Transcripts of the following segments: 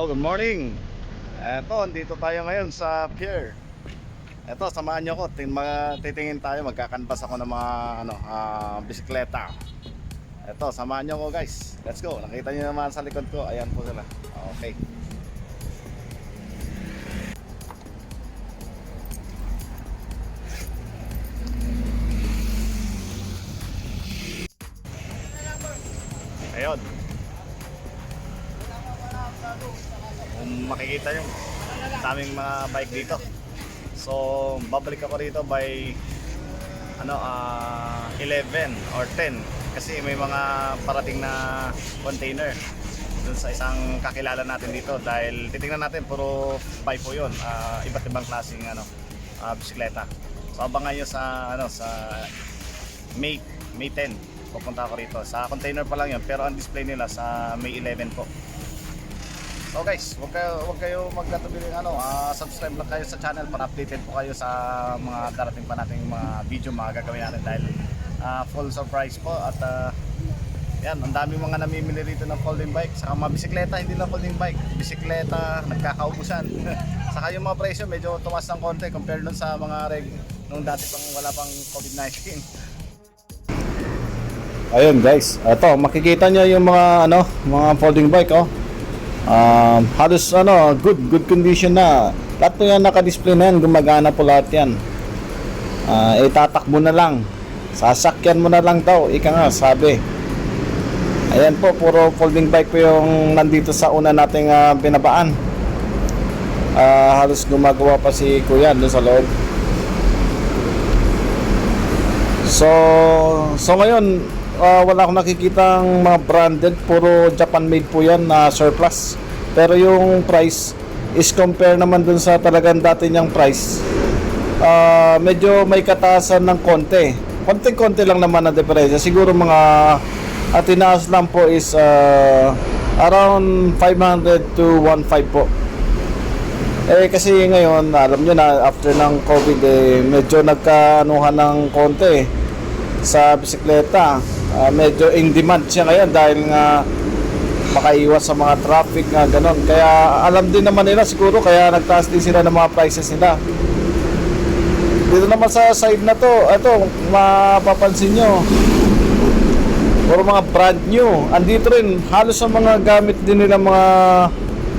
Hello, good morning. Eto, andito tayo ngayon sa pier. Eto, samahan nyo ko. Tin mga, titingin tayo. Magkakanvas ako ng mga ano, ah, bisikleta. Eto, samahan nyo ko guys. Let's go. Nakita nyo naman sa likod ko. Ayan po sila. Okay. Daming mga bike dito. So, babalik ako rito by ano, ah 11 or 10 kasi may mga parating na container dun sa isang kakilala natin dito. Dahil titingnan natin puro bike po yun. Ah, iba't ibang klaseng ano, ah, bisikleta. So abangan nyo sa ano sa May May 10 pupunta ako rito. Sa container pa lang yun pero ang display nila sa May 11 po So guys, huwag kayo, huwag kayo magkatubili ng ano, ah, subscribe lang kayo sa channel para updated po kayo sa mga darating pa nating mga video mga gagawin natin dahil ah, full surprise po at ah, yan, ang daming mga namimili rito ng folding bike saka mga bisikleta, hindi lang folding bike bisikleta, nagkakaubusan saka yung mga presyo medyo tumas ng konti compared dun sa mga reg nung dati pang wala pang COVID-19 Ayun guys, ito makikita nyo yung mga ano, mga folding bike oh. Um, halos ano, good good condition na. Lahat po yan naka-display na yan, gumagana po lahat yan. Ah, itatakbo na lang. Sasakyan mo na lang daw, ika nga, sabi. Ayan po, puro folding bike po yung nandito sa una nating ah, binabaan. Ah, halos gumagawa pa si Kuya doon sa loob. So, so ngayon, ah, wala akong nakikitang mga branded, puro Japan made po yan na surplus. Pero yung price is compare naman dun sa talagang dati niyang price. Ah, medyo may kataasan ng konti. Konting-konti lang naman ang diferensya. Siguro mga at tinaas lang po is ah, around 500 to 1.5 po. Eh kasi ngayon, alam nyo na after ng COVID eh, medyo nagkaanuhan ng konti sa bisikleta. Ah, medyo in demand siya ngayon dahil nga makaiwas sa mga traffic nga ganon. Kaya alam din naman nila siguro kaya nagtaas din sila ng mga prices nila. Dito naman sa side na to, ito, mapapansin nyo, puro mga brand new. Andito rin, halos sa mga gamit din nila mga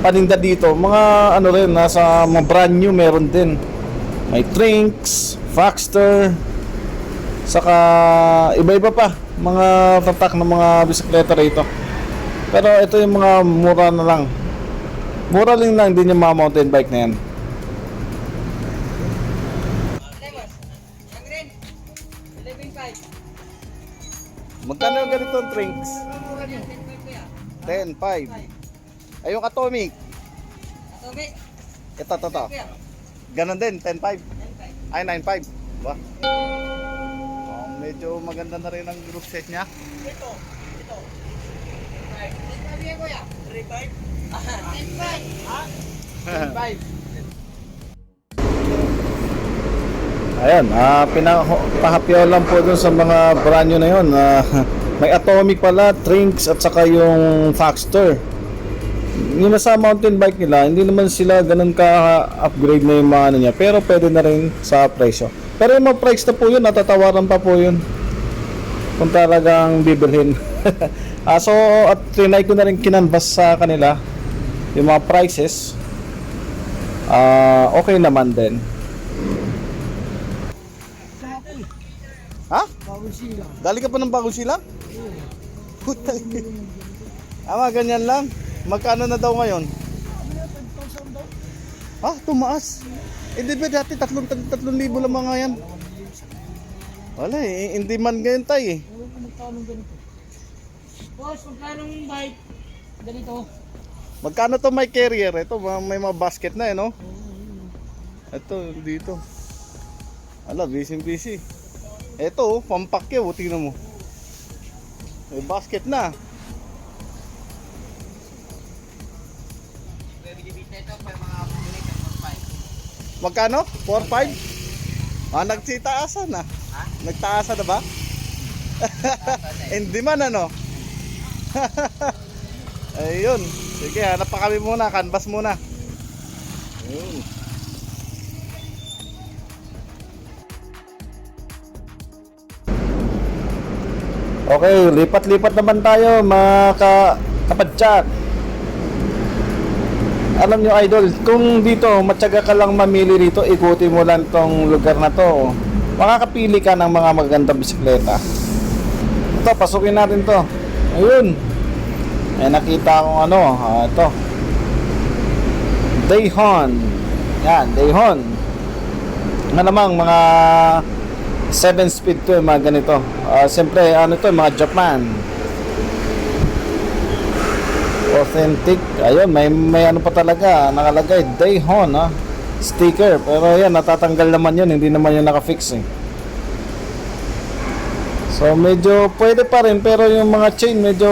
paninda dito. Mga ano rin, nasa mga brand new meron din. May Trinks, Faxter, saka iba-iba pa. Mga tatak ng mga bisikleta rito. Pero ito yung mga mura na lang. Mura lang lang din yung mga mountain bike na yan. Ang green, 11.5. Magkano? Mura din, 10.5 kuya. 10, 5. Ay, yung Atomic. Atomic, Ito, ito, ito. Ganon din, 10, 5. 10.5. Ay, 9.5. Ba? Medyo maganda na rin ang group set niya. Ito, ito. 10.5 yan kuya. 3.5? 10.5. Ha? 10.5. Ayan, ah pinapahapyaw lang po dun sa mga brand new na yun. Ah, may Atomic pala, Trinks at saka yung Faxter. Yung nasa mountain bike nila, hindi naman sila ganun ka-upgrade na yung mga ano niya. Pero pwede na rin sa presyo. Pero yung price na po yun, natatawaran pa po yun. Kung talagang bibilhin. ah, so, at trinay ko na rin kinanvas sa kanila yung mga prices. Ah, okay naman din. Ha? Bawal sila. Dali ka pa ng bagong silang? Putang Ama, ganyan lang. Magkano na daw ngayon? Ha? Tumaas? Eh, di ba dati tatlong, tatlong libo lang mga yan? Wala eh, hindi man ganyan tayo eh. Ano magkano ganito? Boss, magkano yung bike? Ganito. Magkano to may carrier? Ito, may mga basket na eh, no? Ito, dito. Ala, busy busy. Ito, oh, pampakyaw, oh, tingnan mo. May basket na. Magkano? 4-5? Ah, nagtitaasan na. Nagtaasan na ba? Hindi man ano? Ayun. Sige, hanap pa kami muna. Canvas muna. Ayun. Okay, lipat-lipat naman tayo mga ka kapadyak. Alam nyo idol, kung dito matyaga ka lang mamili rito, ikutin mo lang tong lugar na to. Makakapili ka ng mga magandang bisikleta. Ito, pasukin natin to. Ayun. May nakita akong ano, ah, ito. Dayhon. Yan, Dayhon. Nga namang mga 7 speed to mga ganito. Ah, Siyempre, ano to, mga Japan. Authentic. Ayun, may, may ano pa talaga, nakalagay, Dayhon, ha. Sticker. Pero yan, natatanggal naman yun, hindi naman yun nakafix eh. So medyo pwede pa rin pero yung mga chain medyo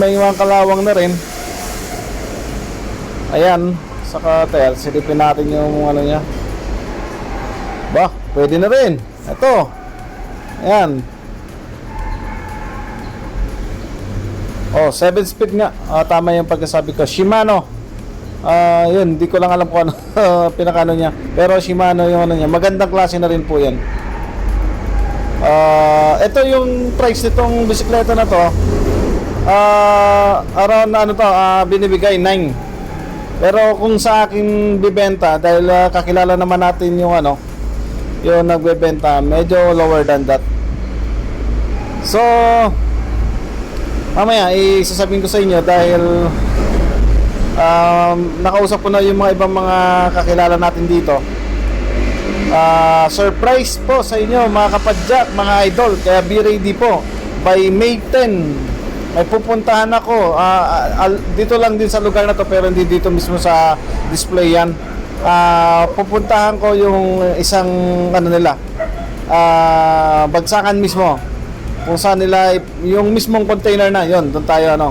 may mga kalawang na rin. Ayan, saka tayo silipin natin yung ano niya. Ba, pwede na rin. Ito. Ayan. Oh, 7 speed nga. Ah, tama yung pagkasabi ko. Shimano. Ah, yun, di ko lang alam kung ano pinakano niya. Pero Shimano yung ano niya. Magandang klase na rin po 'yan. Ah, ito yung price nitong bisikleta na to. Ah, around ano to, ah, binibigay 9. Pero kung sa akin bibenta dahil ah, kakilala naman natin yung ano, yung nagbebenta, medyo lower than that. So, mamaya isasabihin ko sa inyo dahil um, nakausap ko na yung mga ibang mga kakilala natin dito. Ah, surprise po sa inyo mga kapadyak, mga idol. Kaya be ready po. By May 10, may pupuntahan ako. Al- dito lang din sa lugar na to pero hindi dito mismo sa display yan. Ah, pupuntahan ko yung isang ano nila. ah, bagsakan mismo. Kung saan nila yung mismong container na yon, doon tayo ano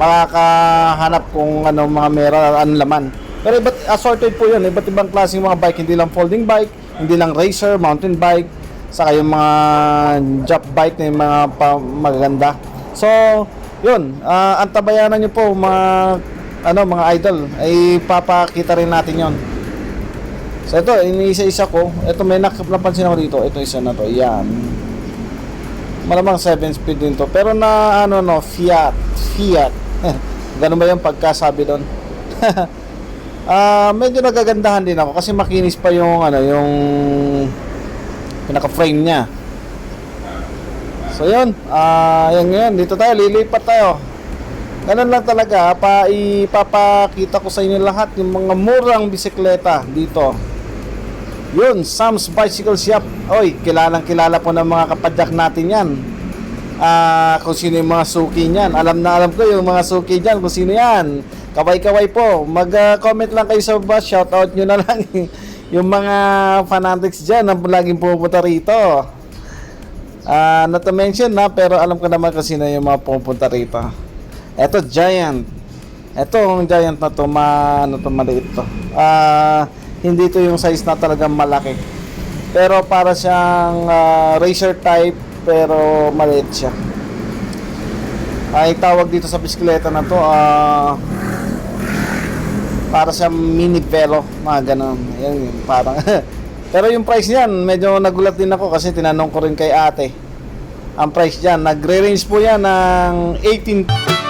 makakahanap kung ano mga meron ano laman. Pero iba't assorted po yun, iba't ibang klaseng mga bike, hindi lang folding bike, hindi lang racer, mountain bike, saka yung mga job bike na yung mga pa, magaganda. So, yun, ah, antabayanan nyo po mga ano mga idol ay papakita rin natin yon. So ito, iniisa-isa ko. Ito may napansin ako dito. Ito isa na to. Yan. Malamang 7 speed din to. Pero na ano no, Fiat. Fiat. Ganun ba yung pagkasabi doon? Ah, medyo nagagandahan din ako kasi makinis pa yung ano, yung pinaka-frame niya. So yun, ah, yan ngayon, dito tayo, lilipat tayo. Ganun lang talaga, pa ipapakita ko sa inyo lahat yung mga murang bisikleta dito. Yun, Sam's Bicycle Shop. Oy, kilalang kilala po ng mga kapadyak natin yan. Ah, kung sino yung mga suki niyan. Alam na alam ko yung mga suki diyan kung sino yan. Kaway-kaway po. Mag-comment lang kayo sa bus. Shoutout nyo na lang yung mga fanatics dyan na laging pupunta rito. Ah, not to mention na, pero alam ko naman kung sino yung mga pupunta rito. Eto, Giant. Eto, ang Giant na to, ma, ano to, maliit to. Ah, hindi to yung size na talagang malaki. Pero para siyang ah, racer type, pero maliit siya. Ay tawag dito sa bisikleta na to, ah, para sa mini velo, mga ganun. Yan, yun, parang. Pero yung price niyan, medyo nagulat din ako kasi tinanong ko rin kay ate. Ang price diyan, nagre-range po yan ng 18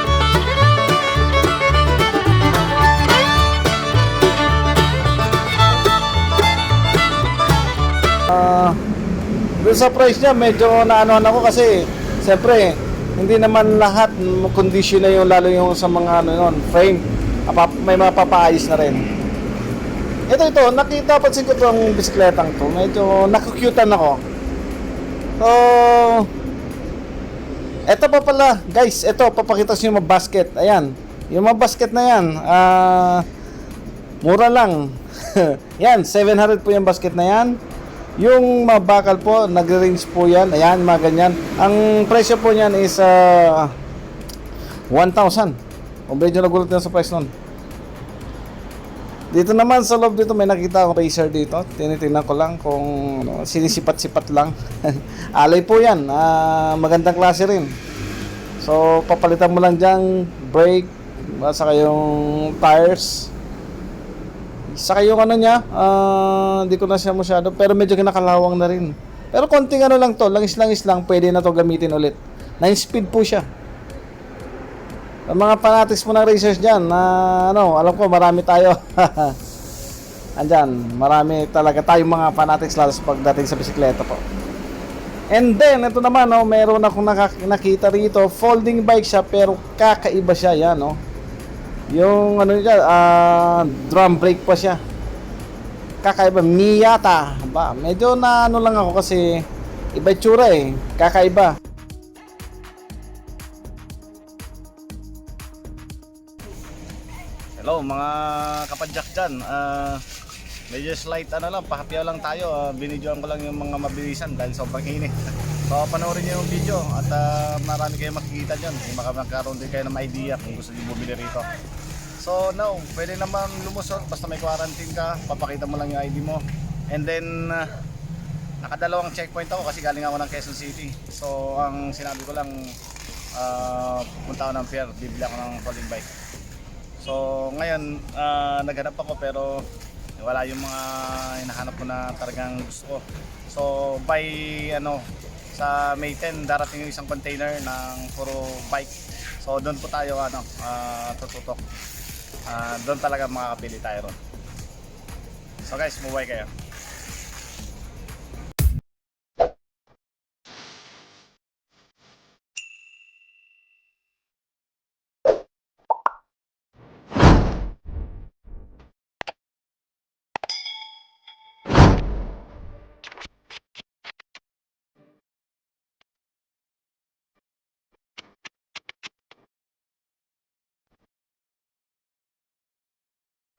Doon sa price niya, medyo naanohan ako kasi siyempre, hindi naman lahat condition na yung lalo yung sa mga ano yun, frame. May mga papaayos na rin. Ito ito, nakita pansin ko itong bisikletang to. Medyo nakukyutan ako. So, ito pa pala, guys, ito, papakita sa yung mga basket. Ayan, yung mga basket na yan, ah, mura lang. yan, 700 po yung basket na yan. Yung mga bakal po, nag-range po yan. Ayan, mga ganyan. Ang presyo po niyan is ah, 1,000. O medyo nagulat na sa price nun. Dito naman sa loob dito may nakita akong racer dito. Tinitingnan ko lang kung ano, sinisipat-sipat lang. Alay po yan. Ah, magandang klase rin. So papalitan mo lang dyan brake, Diba? Saka yung tires. Saka yung ano niya, ah, hindi ko na siya masyado, pero medyo kinakalawang na rin. Pero konting ano lang to, langis-langis lang, pwede na to gamitin ulit. 9 speed po siya. Ang mga fanatics mo ng racers dyan, na ano, alam ko marami tayo. Andyan, marami talaga tayong mga fanatics lalo sa pagdating sa bisikleta po. And then, ito naman, no, meron akong naka- nakita rito, folding bike siya, pero kakaiba siya, yan, no. Yung, ano niya, ah, drum brake pa siya. Kakaiba, Miyata. Ba, medyo na ano lang ako kasi iba tsura eh. Kakaiba. Hello mga kapadyak dyan. Ah, medyo slight ano lang, pahapyaw lang tayo. Uh, binidyoan ko lang yung mga mabilisan dahil sobrang init. So panoorin nyo yung video at ah, marami kayong makikita dyan. Magkaroon din kayo ng idea kung gusto nyo bumili rito. So no, pwede naman lumusot basta may quarantine ka, papakita mo lang yung ID mo. And then ah, nakadalawang checkpoint ako kasi galing ako ng Quezon City. So ang sinabi ko lang ah, punta ako ng pier, bibili ako ng folding bike. So ngayon ah, naghanap ako pero wala yung mga hinahanap ko na talagang gusto ko. So by ano sa May 10 darating yung isang container ng puro bike. So doon po tayo ano ah, tututok. Ah, doon talaga makakapili tayo ron. So guys, mabay kayo.